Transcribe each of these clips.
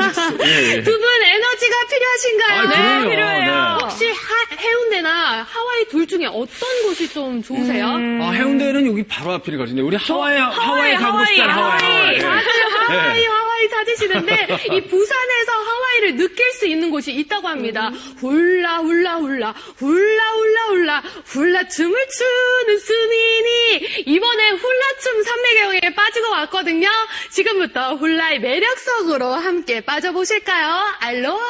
예, 예. 두 분 에너지가 필요하신가요? 아, 그럼요. 필요해요. 네. 혹시 하- 해운대나 하와이 둘 중에 어떤 곳이 좀 좋으세요? 아, 해운대는 여기 바로 앞이거든요. 우리 하와이, 하와이, 가고 하와이, 싶잖아요. 하와이. 하와이. 다들 하와이, 네. 하와이 찾으시는데, 이 부산에서 하와이를 느낄 수 있는 곳이 있다고 합니다. 훌라, 훌라, 훌라, 훌라, 훌라, 훌라, 훌라 춤을 추는 수민이 이번에 훌라춤 삼매경에 빠지고 왔거든요. 지금부터 훌라의 매력 속으로 함께 빠져보실까요? 알로하!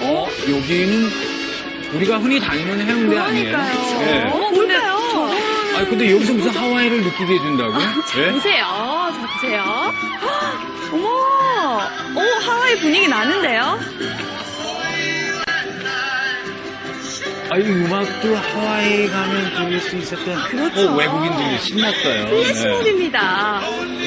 어, 여기는 우리가 흔히 다니는 해운대 아니에요? 예. 어, 뭘까요? 아니, 근데 여기서 무슨 하와이를 느끼게 해준다고요? 예? 보세요. 자, 보세요. 어머, 오 하와이 분위기 나는데요? 아, 이 음악도 하와이 가면 들을 수 있었던 그렇죠. 어, 외국인들이 신났어요. 플래시몹입니다. 어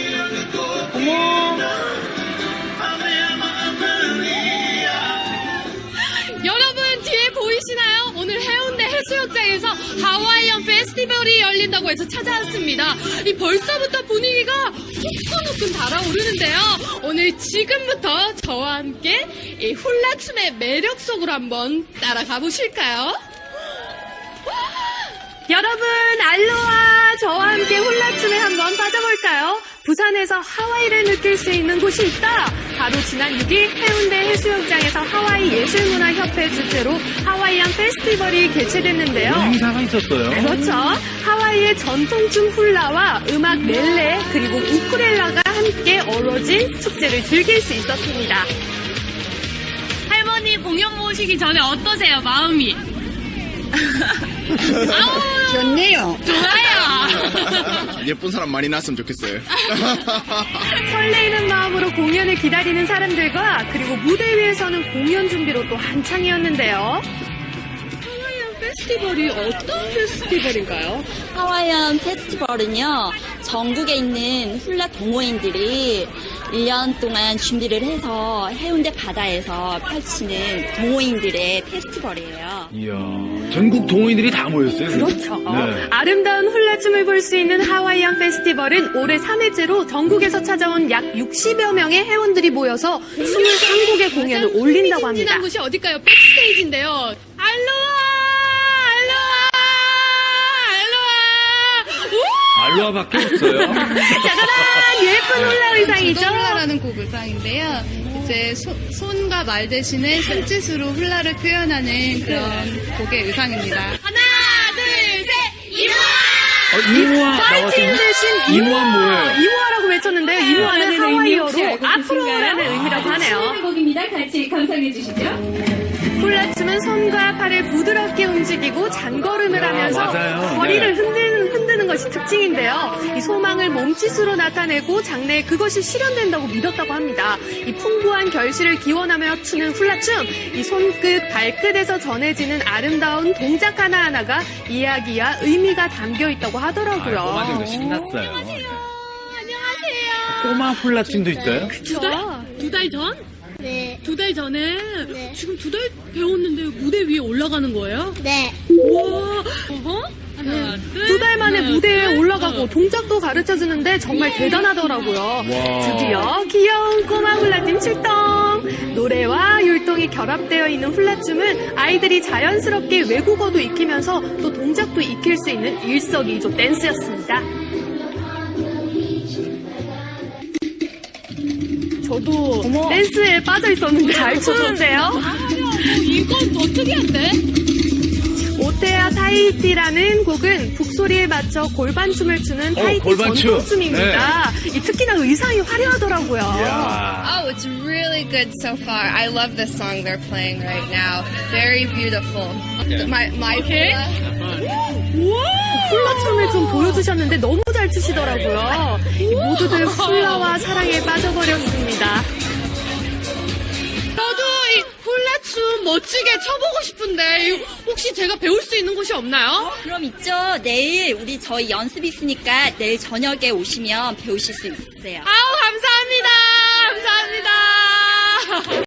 페스티벌이 열린다고 해서 찾아왔습니다. 이 벌써부터 분위기가 후끈후끈 달아오르는데요. 오늘 지금부터 저와 함께 이 훌라춤의 매력 속으로 한번 따라가 보실까요? 여러분, 알로하! 저와 함께 빠져볼까요? 부산에서 하와이를 느낄 수 있는 곳이 있다! 바로 지난 6일 해운대 해수욕장에서 하와이 예술문화협회 주최로 하와이안 페스티벌이 개최됐는데요. 행사가 있었어요. 그렇죠. 하와이의 전통춤 훌라와 음악 렐레 그리고 우쿠렐라가 함께 어우러진 축제를 즐길 수 있었습니다. 할머니 공연 보시기 전에 어떠세요, 마음이? 아우, 좋네요. 예쁜 사람 많이 났으면 좋겠어요. 설레이는 마음으로 공연을 기다리는 사람들과 그리고 무대 위에서는 공연 준비로 또 한창이었는데요. 하와이안 페스티벌이 어떤 페스티벌인가요? 하와이안 페스티벌은요, 전국에 있는 훌라 동호인들이 1년 동안 준비를 해서 해운대 바다에서 펼치는 동호인들의 페스티벌이에요. 이야, 전국 동호인들이 다 모였어요. 그렇죠. 네. 아름다운 훌라춤을 볼 수 있는 하와이안 페스티벌은 올해 3회째로 전국에서 찾아온 약 60여 명의 회원들이 모여서 21곡의 공연을 올린다고 합니다. 진진한 곳이 어딜까요? 백스테이지인데요. 알로아밖에 없어요. 짜자잔! 예쁜 훌라 의상이죠? 조돌라라는 곡 의상인데요. 이제 소- 손과 말 대신에 손짓으로 훌라를 표현하는 그런 곡의 의상입니다. 하나, 둘, 셋! 이모아! 어, 이모아 파이팅 나왔습니다. 대신 이모아 뭐예요? 이모아라고 외쳤는데요. 이모아는 의미 혹시 하와이어로 앞으로라는? 의미라고 하네요. 곡입니다. 같이 감상해 주시죠. 훌라춤은 손과 팔을 부드럽게 움직이고 잔걸음을 야, 하면서 맞아요. 거리를 네. 흔드는, 흔드는 것이 특징인데요. 이 소망을 몸짓으로 나타내고 장래에 그것이 실현된다고 믿었다고 합니다. 이 풍부한 결실을 기원하며 추는 훌라춤, 이 손끝, 발끝에서 전해지는 아름다운 동작 하나하나가 이야기와 의미가 담겨 있다고 하더라고요. 아, 꼬마들도 신났어요. 안녕하세요. 꼬마 훌라춤도 있어요? 두 달? 두 달 전? 네. 두 달 전에 네. 지금 두 달 배웠는데 무대 위에 올라가는 거예요? 네. 우와, 어허? 두 달 만에 무대에 올라가고 동작도 가르쳐 주는데 정말 대단하더라고요. 드디어 귀여운 꼬마 훌라춤 출동! 노래와 율동이 결합되어 있는 훌라춤은 아이들이 자연스럽게 외국어도 익히면서 또 동작도 익힐 수 있는 일석이조 댄스였습니다. 저도 댄스에 빠져 있었는데 잘 추는데요. 이건 더 특이한데? 오테아 타이티라는 곡은 북소리에 맞춰 골반춤을 추는 타이티 골반춤. 전통춤입니다. 이 특히나 의상이 화려하더라고요. Oh, it's really good so far. I love the song they're playing right now. Very beautiful. My my 훌라춤을 좀 보여주셨는데 너무 잘 추시더라고요. 이 모두들 훌라와 사랑에 빠져버렸습니다. 저도 이 훌라 춤 멋지게 춰보고 싶은데 이- 혹시 제가 배울 수 있는 곳이 없나요? 그럼 있죠. 내일 우리 저희 연습 있으니까 내일 저녁에 오시면 배우실 수 있으세요. 아우 감사합니다. 감사합니다.